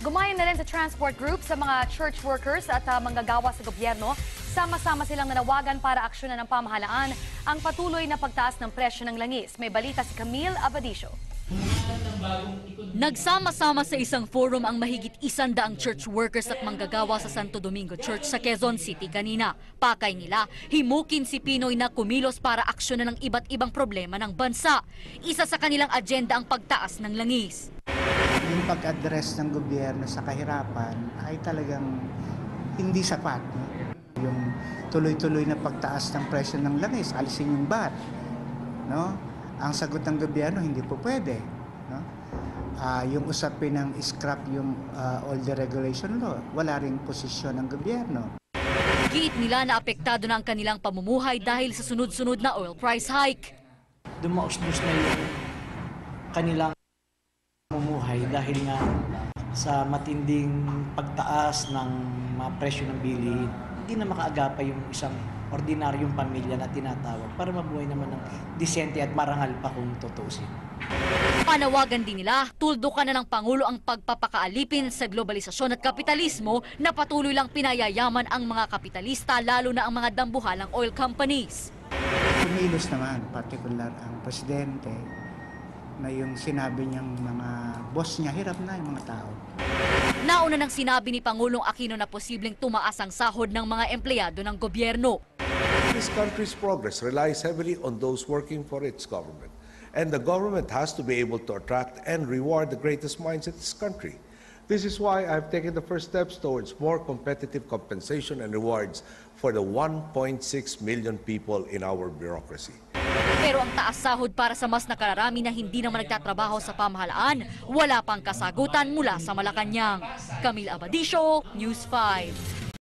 Gumayon na rin sa transport group sa mga church workers at uh, manggagawa sa gobyerno. Sama-sama silang nanawagan para aksyonan ng pamahalaan ang patuloy na pagtaas ng presyo ng langis. May balita si Camille Abadisio. Nagsama-sama sa isang forum ang mahigit isandaang church workers at manggagawa sa Santo Domingo Church sa Quezon City kanina. Pakay nila, himukin si Pinoy na kumilos para aksyonan ng iba't ibang problema ng bansa. Isa sa kanilang agenda ang pagtaas ng langis. Yung pag-address ng gobyerno sa kahirapan ay talagang hindi sapat. No? Yung tuloy-tuloy na pagtaas ng presyo ng langis, alisin yung VAT. No? Ang sagot ng gobyerno, hindi po pwede. No? Ah, yung usapin ng scrap yung ah, all the regulation law, wala rin posisyon ng gobyerno. Giit nila na apektado na ang kanilang pamumuhay dahil sa sunod-sunod na oil price hike. dumausbos na yung kanilang dahil nga sa matinding pagtaas ng mga presyo ng bilihin, hindi na makaagapay yung isang ordinaryong pamilya na tinatawag para mabuhay naman ng disente at marangal pa kung tutuusin. Panawagan din nila, tuldukan na ng Pangulo ang pagpapakaalipin sa globalisasyon at kapitalismo na patuloy lang pinayayaman ang mga kapitalista lalo na ang mga dambuhalang oil companies. Kumilos naman, particular ang presidente, na yung sinabi niyang mga boss niya, hirap na yung mga tao. Nauna nang sinabi ni Pangulong Aquino na posibleng tumaas ang sahod ng mga empleyado ng gobyerno. This country's progress relies heavily on those working for its government. And the government has to be able to attract and reward the greatest minds in this country. This is why I've taken the first steps towards more competitive compensation and rewards for the 1.6 million people in our bureaucracy. Pero ang taas sahod para sa mas nakararami na hindi naman nagtatrabaho sa pamahalaan, wala pang kasagutan mula sa Malacanang. Camille Abadisio, News 5.